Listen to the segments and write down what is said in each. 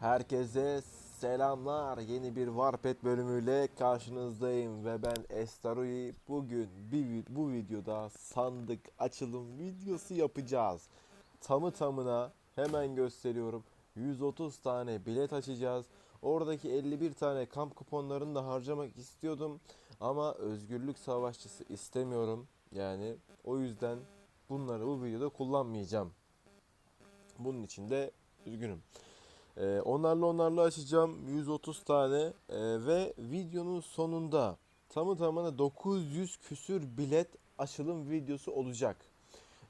Herkese selamlar. Yeni bir Warped bölümüyle karşınızdayım ve ben Estarui. Bugün bir bu videoda sandık açılım videosu yapacağız. Tamı tamına hemen gösteriyorum. 130 tane bilet açacağız. Oradaki 51 tane kamp kuponlarını da harcamak istiyordum ama özgürlük savaşçısı istemiyorum. Yani o yüzden bunları bu videoda kullanmayacağım. Bunun için de üzgünüm. Ee, onlarla onlarla açacağım 130 tane Ee, ve videonun sonunda tamı tamına 900 küsür bilet açılım videosu olacak.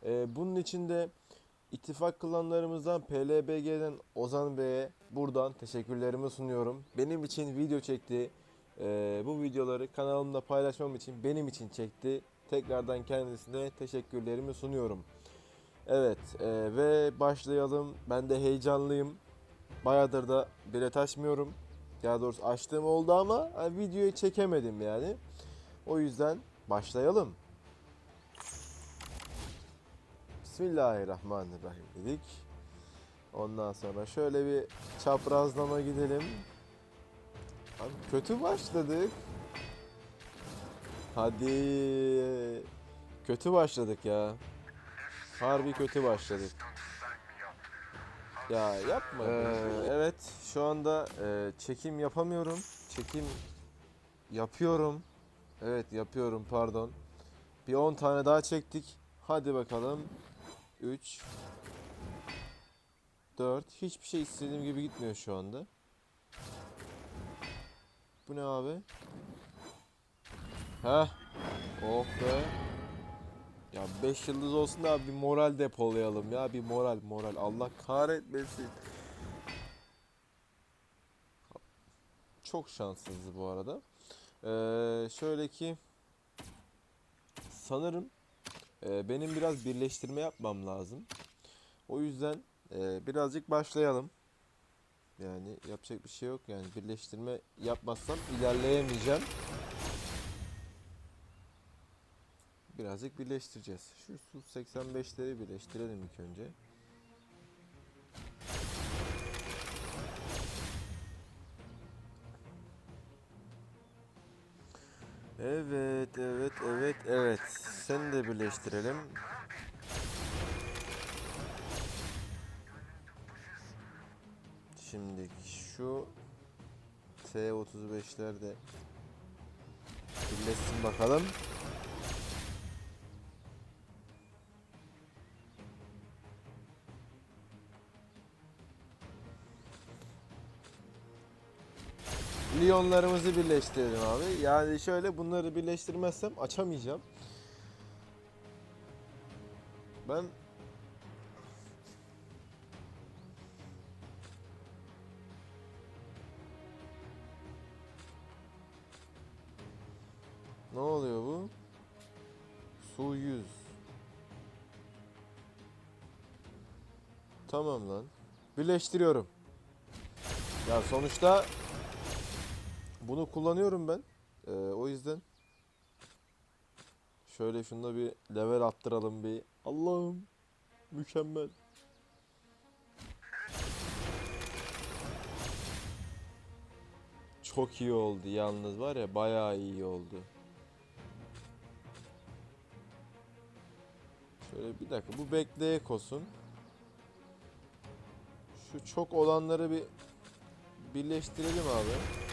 Ee, bunun için de ittifak klanlarımızdan PLBG'den Ozan Bey'e buradan teşekkürlerimi sunuyorum. Benim için video çekti. Ee, bu videoları kanalımda paylaşmam için benim için çekti. Tekrardan kendisine teşekkürlerimi sunuyorum. Evet e, ve başlayalım. Ben de heyecanlıyım. Bayağıdır da bilet açmıyorum. Daha doğrusu açtığım oldu ama hani videoyu çekemedim yani. O yüzden başlayalım. Bismillahirrahmanirrahim dedik. Ondan sonra şöyle bir çaprazlama gidelim. Abi kötü başladık. Hadi. Kötü başladık ya. Harbi kötü başladık. Ya yapma. Ee, evet şu anda e, çekim yapamıyorum. Çekim yapıyorum. Evet yapıyorum pardon. Bir 10 tane daha çektik. Hadi bakalım. 3 4 Hiçbir şey istediğim gibi gitmiyor şu anda. Bu ne abi? Heh. Oh be. Ya 5 yıldız olsun da bir moral depolayalım ya bir moral moral Allah kahretmesin. Çok şanssızdı bu arada. Ee, şöyle ki sanırım e, benim biraz birleştirme yapmam lazım. O yüzden e, birazcık başlayalım. Yani yapacak bir şey yok yani birleştirme yapmazsam ilerleyemeyeceğim. Birazcık birleştireceğiz. Şu su 85'leri birleştirelim ilk önce. Evet, evet, evet, evet. Seni de birleştirelim. Şimdi şu T35'ler de birleşsin bakalım. Lyonlarımızı birleştirelim abi. Yani şöyle bunları birleştirmezsem açamayacağım. Ben Ne oluyor bu? Su 100. Tamam lan. Birleştiriyorum. Ya sonuçta bunu kullanıyorum ben. Ee, o yüzden şöyle şunda bir level attıralım bir. Allah'ım mükemmel. Çok iyi oldu yalnız var ya bayağı iyi oldu. Şöyle bir dakika bu bekleyek olsun. Şu çok olanları bir birleştirelim abi.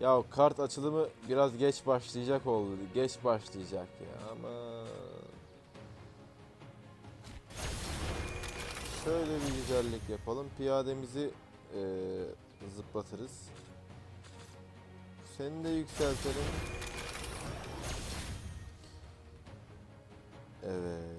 Ya kart açılımı biraz geç başlayacak oldu. Geç başlayacak ya ama şöyle bir güzellik yapalım. Piyademizi eee, zıplatırız. Seni de yükseltelim. Evet.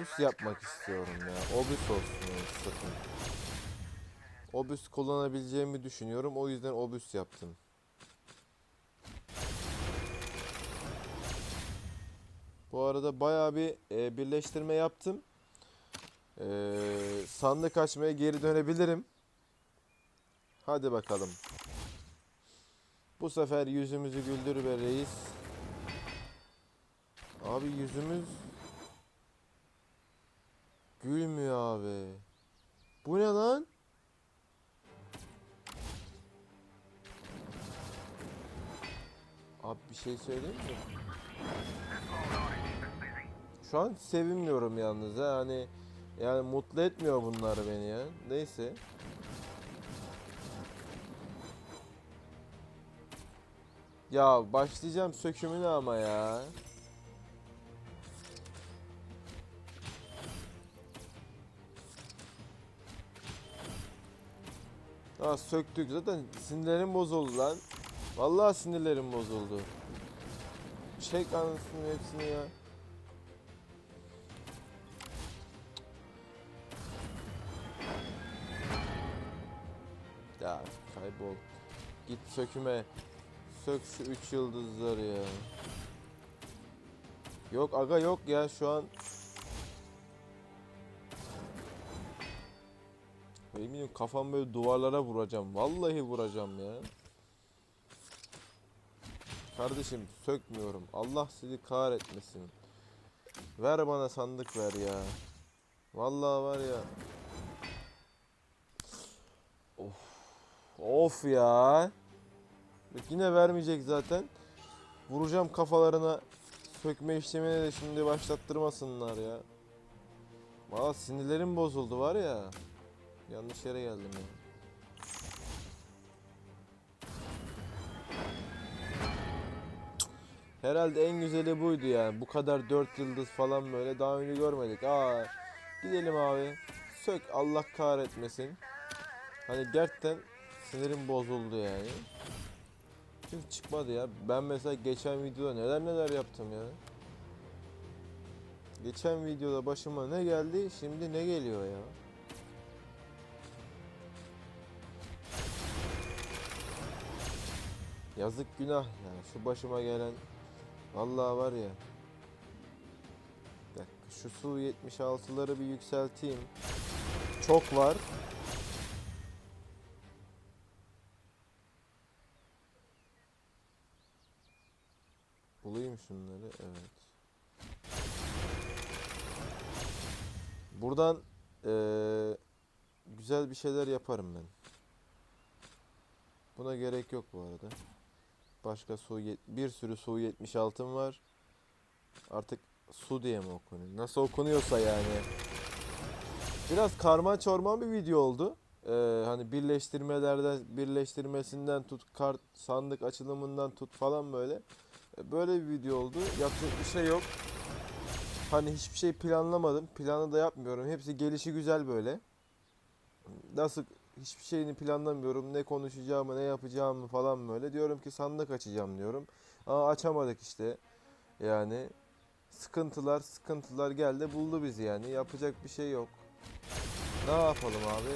Obüs yapmak istiyorum ya. Obüs olsun sakın. obüs kullanabileceğimi düşünüyorum. O yüzden obüs yaptım. Bu arada bayağı bir e, birleştirme yaptım. E, sandık açmaya geri dönebilirim. Hadi bakalım. Bu sefer yüzümüzü güldür be reis. Abi yüzümüz gülmüyor abi. Bu ne lan? Abi bir şey söyleyeyim mi? Şu an sevinmiyorum yalnız ha hani yani mutlu etmiyor bunlar beni ya. Neyse. Ya başlayacağım sökümüne ama ya. Aa söktük zaten sinirlerim bozuldu lan. Vallahi sinirlerim bozuldu. Çek anasını hepsini ya. Ya kaybol. Git söküme. Sök şu üç yıldızları ya. Yok aga yok ya şu an. Eminim kafam böyle duvarlara vuracağım. Vallahi vuracağım ya. Kardeşim sökmüyorum. Allah sizi kahretmesin. Ver bana sandık ver ya. Vallahi var ya. Of. Of ya. Bak yine vermeyecek zaten. Vuracağım kafalarına. Sökme işlemini de şimdi başlattırmasınlar ya. Valla sinirlerim bozuldu var ya. Yanlış yere geldim ya. Herhalde en güzeli buydu yani. Bu kadar dört yıldız falan böyle daha önce görmedik. Aa, gidelim abi. Sök Allah kahretmesin. Hani gerçekten sinirim bozuldu yani. Çünkü çıkmadı ya. Ben mesela geçen videoda neler neler yaptım ya. Geçen videoda başıma ne geldi, şimdi ne geliyor ya? Yazık günah yani şu başıma gelen. Vallahi var ya. Bir şu su 76'ları bir yükselteyim. Çok var. Bulayım şunları. Evet. Buradan eee, güzel bir şeyler yaparım ben. Buna gerek yok bu arada. Başka su bir sürü su 76'm var. Artık su diye mi okunuyor? Nasıl okunuyorsa yani. Biraz karman çorman bir video oldu. Ee, hani birleştirmelerden birleştirmesinden tut kart sandık açılımından tut falan böyle. Ee, Böyle bir video oldu. Yapacak bir şey yok. Hani hiçbir şey planlamadım. Planı da yapmıyorum. Hepsi gelişi güzel böyle. Nasıl hiçbir şeyini planlamıyorum. Ne konuşacağımı, ne yapacağımı falan böyle. Diyorum ki sandık açacağım diyorum. Aa açamadık işte. Yani sıkıntılar, sıkıntılar geldi buldu bizi yani. Yapacak bir şey yok. Ne yapalım abi?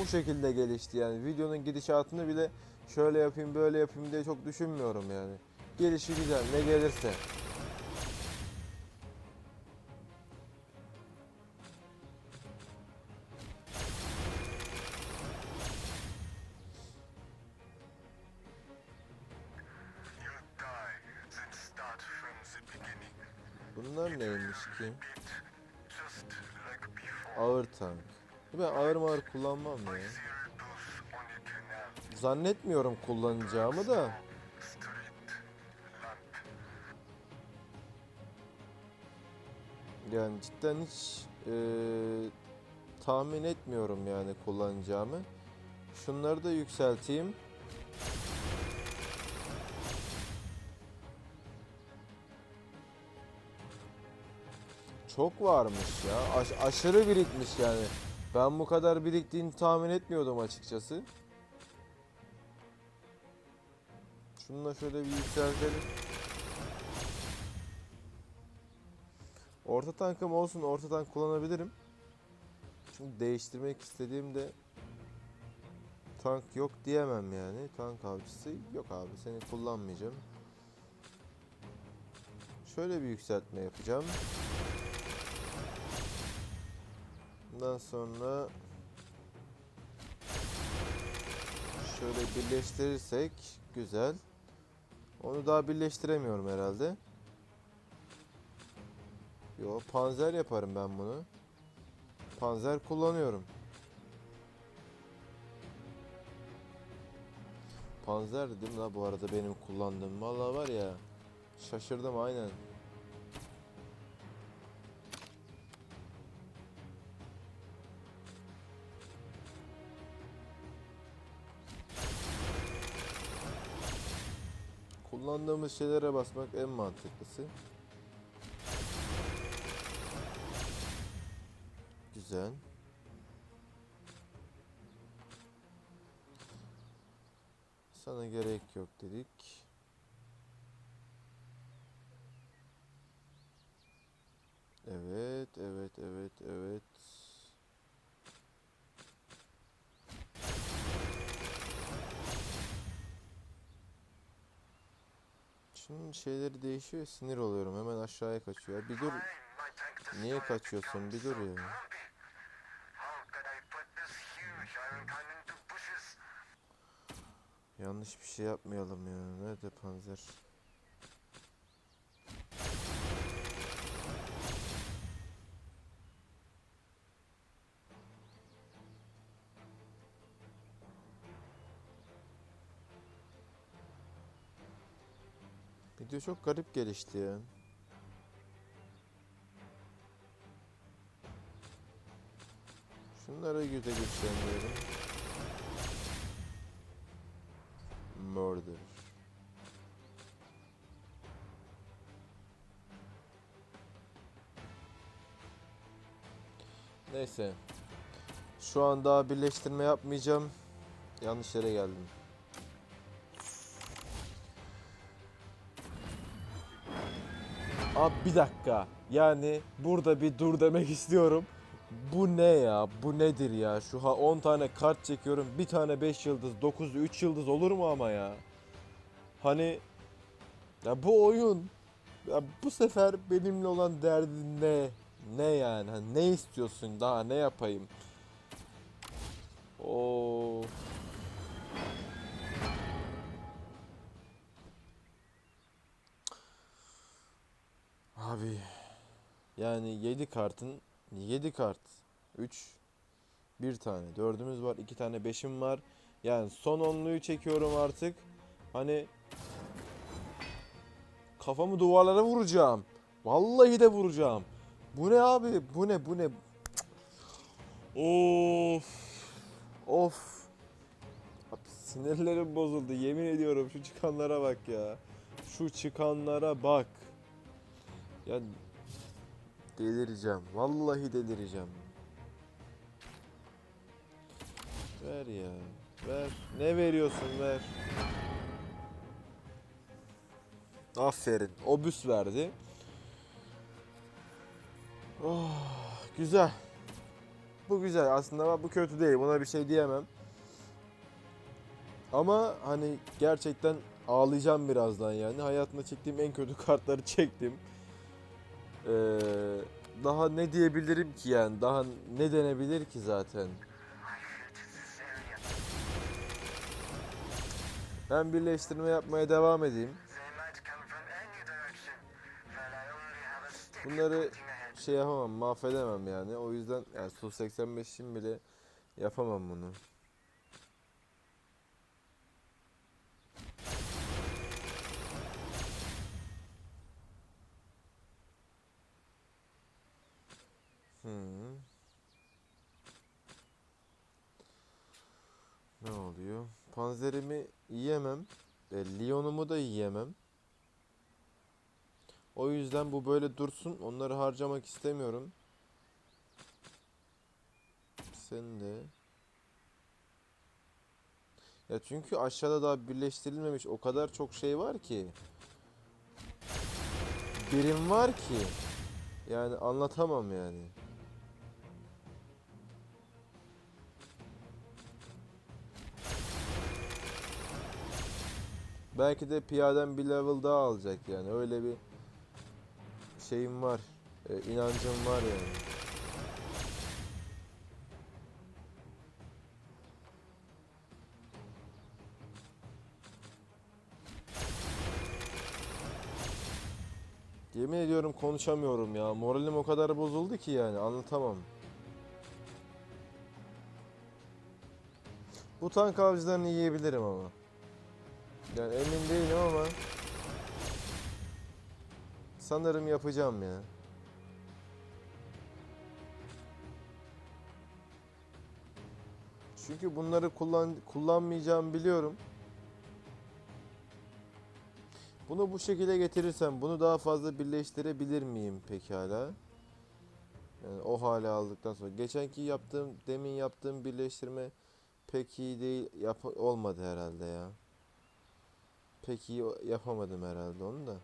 Bu şekilde gelişti yani. Videonun gidişatını bile şöyle yapayım, böyle yapayım diye çok düşünmüyorum yani. Gelişi güzel, ne gelirse. Bunlar neymiş ki? Ağır tank. Ben ağır mağır kullanmam ya. Zannetmiyorum kullanacağımı da. Yani cidden hiç eee, tahmin etmiyorum yani kullanacağımı. Şunları da yükselteyim. Çok varmış ya. Aş- aşırı birikmiş yani. Ben bu kadar biriktiğini tahmin etmiyordum açıkçası. Şunu da şöyle bir yükseltelim. Orta tankım olsun. Orta tank kullanabilirim. Çünkü değiştirmek istediğimde tank yok diyemem yani. Tank avcısı yok abi seni kullanmayacağım. Şöyle bir yükseltme yapacağım. Bundan sonra şöyle birleştirirsek güzel. Onu daha birleştiremiyorum herhalde. Yo panzer yaparım ben bunu. Panzer kullanıyorum. Panzer dedim la bu arada benim kullandığım. Vallahi var ya şaşırdım aynen. Kullandığımız şeylere basmak en mantıklısı. Güzel. Sana gerek yok dedik. Evet, evet, evet, evet. Şimdi şeyleri değişiyor, sinir oluyorum. Hemen aşağıya kaçıyor. Bir dur, niye kaçıyorsun? Bir dur ya. Yanlış bir şey yapmayalım ya. Nerede panzer? Video çok garip gelişti ya. Şunları güte güçlendirelim. Murder. Neyse. Şu an daha birleştirme yapmayacağım. Yanlış yere geldim. Abi bir dakika. Yani burada bir dur demek istiyorum. Bu ne ya? Bu nedir ya? Şu ha 10 tane kart çekiyorum. Bir tane 5 yıldız, 9 3 yıldız olur mu ama ya? Hani ya bu oyun ya bu sefer benimle olan derdin ne? Ne yani? Hani ne istiyorsun? Daha ne yapayım? Oo. Abi yani 7 kartın 7 kart 3 bir tane dördümüz var iki tane beşim var. Yani son onluyu çekiyorum artık. Hani kafamı duvarlara vuracağım. Vallahi de vuracağım. Bu ne abi? Bu ne? Bu ne? Of. Of. Abi sinirlerim bozuldu. Yemin ediyorum şu çıkanlara bak ya. Şu çıkanlara bak ya delireceğim. Vallahi delireceğim. Ver ya. Ver. Ne veriyorsun ver. Aferin. Obüs verdi. Oh, güzel. Bu güzel. Aslında bu kötü değil. Buna bir şey diyemem. Ama hani gerçekten ağlayacağım birazdan yani. Hayatımda çektiğim en kötü kartları çektim. Ee, daha ne diyebilirim ki yani? Daha ne denebilir ki zaten? Ben birleştirme yapmaya devam edeyim. Bunları şey yapamam, mahvedemem yani. O yüzden yani Su 85'im bile yapamam bunu. Hmm. Ne oluyor? Panzerimi yiyemem. E, Lyon'umu da yiyemem. O yüzden bu böyle dursun. Onları harcamak istemiyorum. Sen de. Ya çünkü aşağıda daha birleştirilmemiş o kadar çok şey var ki. Birim var ki. Yani anlatamam yani. Belki de piyaden bir level daha alacak yani öyle bir şeyim var. e, inancım var yani. Yemin ediyorum konuşamıyorum ya. Moralim o kadar bozuldu ki yani anlatamam. Bu tank avcılarını yiyebilirim ama. Yani emin değilim ama sanırım yapacağım ya. Çünkü bunları kullan kullanmayacağım biliyorum. Bunu bu şekilde getirirsem bunu daha fazla birleştirebilir miyim pekala? Yani o hale aldıktan sonra. Geçenki yaptığım, demin yaptığım birleştirme pek iyi değil, yap olmadı herhalde ya. Pek iyi yapamadım herhalde onu da.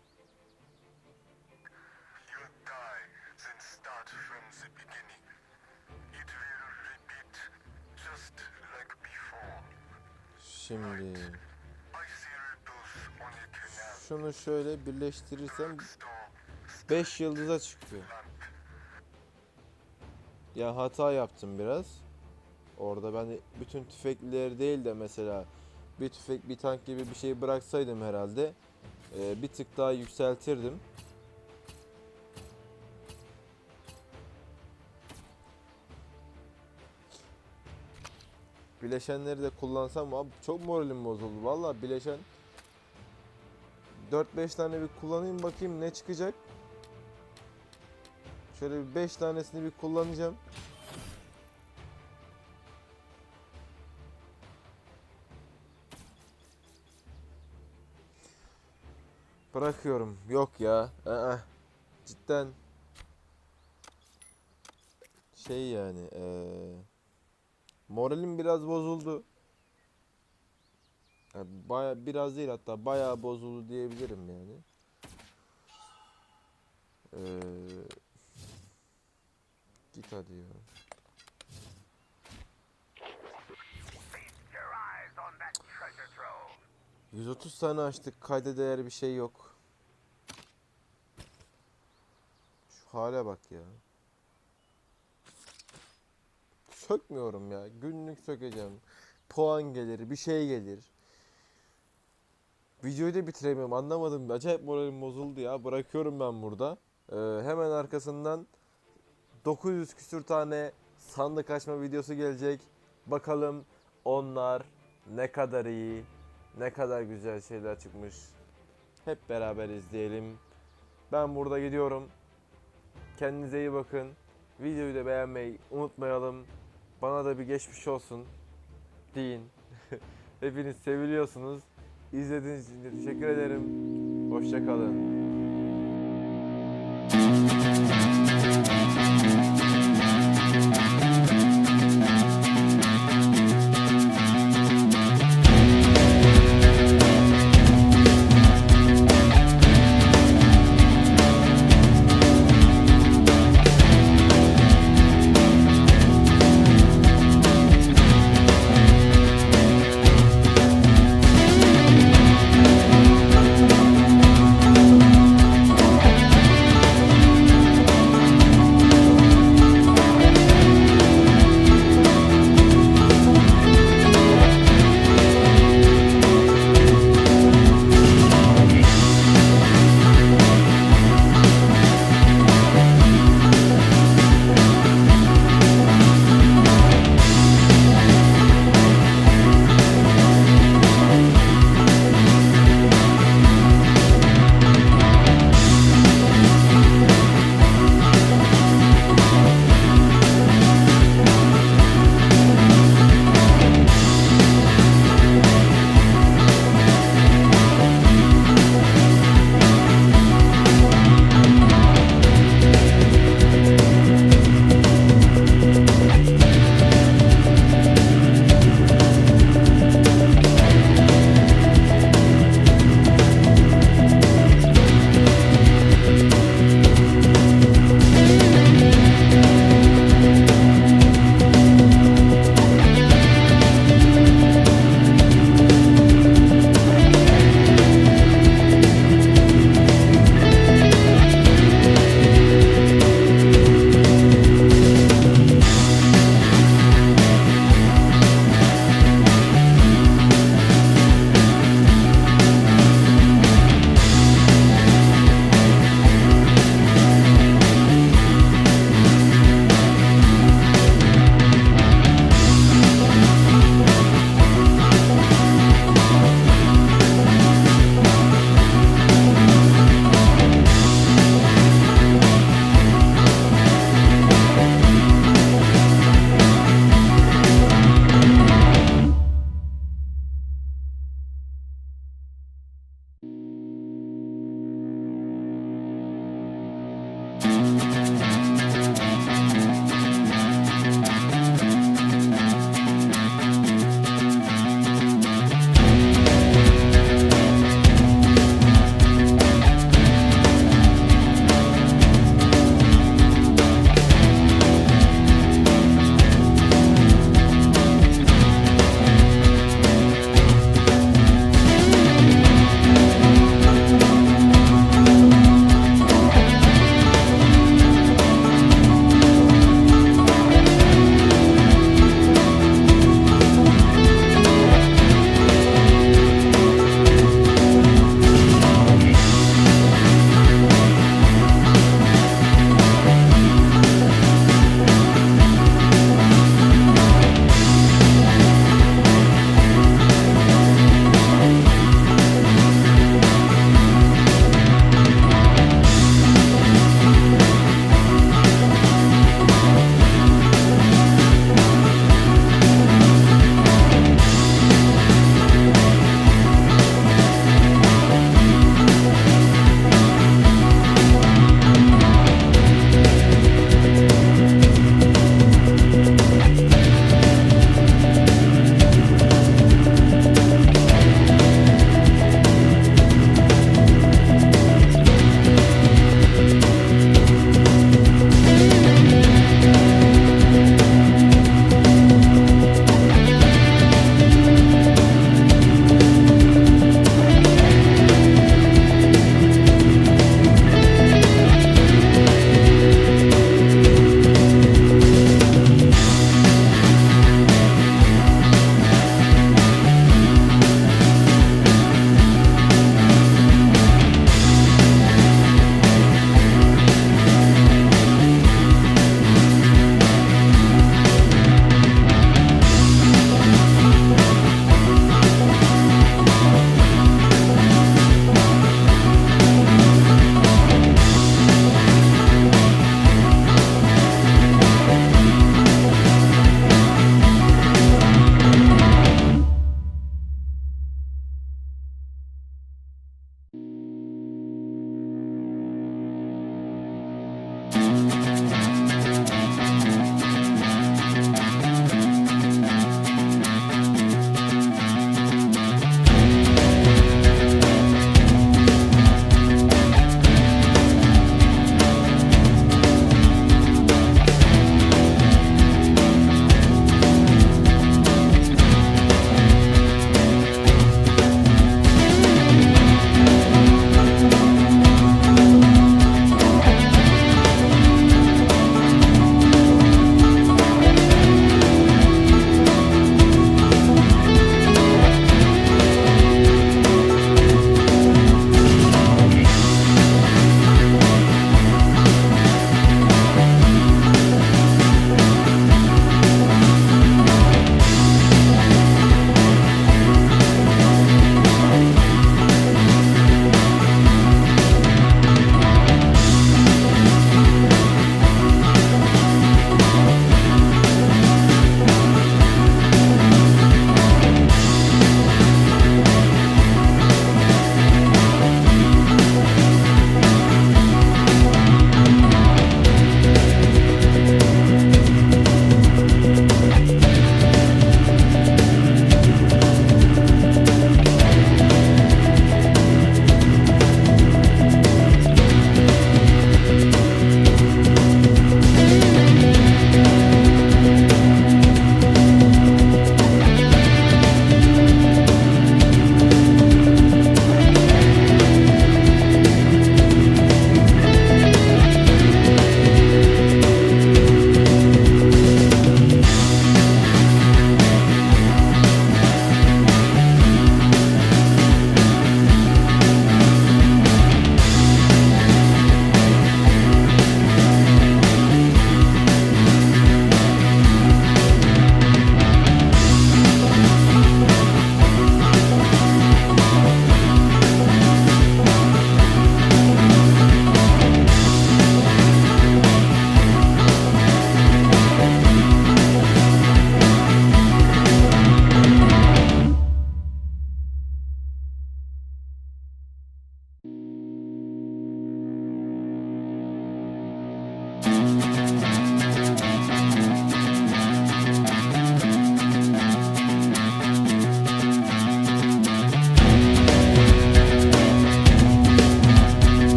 Şimdi şunu şöyle birleştirirsem Store 5 yıldıza lamp. Ya hata yaptım biraz. Orada ben bütün tüfeklileri değil de mesela bir tüfek bir tank gibi bir şey bıraksaydım herhalde e, bir tık daha yükseltirdim. Bileşenleri de kullansam abi çok moralim bozuldu. Valla bileşen 4-5 tane bir kullanayım bakayım ne çıkacak. Şöyle bir 5 tanesini bir kullanacağım. Bırakıyorum. Yok ya. Aa, cidden şey yani eee moralim biraz bozuldu. Yani baya biraz değil hatta bayağı bozuldu diyebilirim yani. Eee git hadi ya. 130 tane açtık. Kayda değer bir şey yok. Şu hale bak ya. Sökmüyorum ya. Günlük sökeceğim. Puan gelir, bir şey gelir. Videoyu da bitiremiyorum. Anlamadım. Acayip moralim bozuldu ya. Bırakıyorum ben burada. Ee, hemen arkasından 900 küsür tane sandık açma videosu gelecek. Bakalım onlar ne kadar iyi, ne kadar güzel şeyler çıkmış. Hep beraber izleyelim. Ben burada gidiyorum. Kendinize iyi bakın. Videoyu da beğenmeyi unutmayalım. Bana da bir geçmiş olsun deyin. Hepiniz seviliyorsunuz. İzlediğiniz için de teşekkür ederim. Hoşçakalın.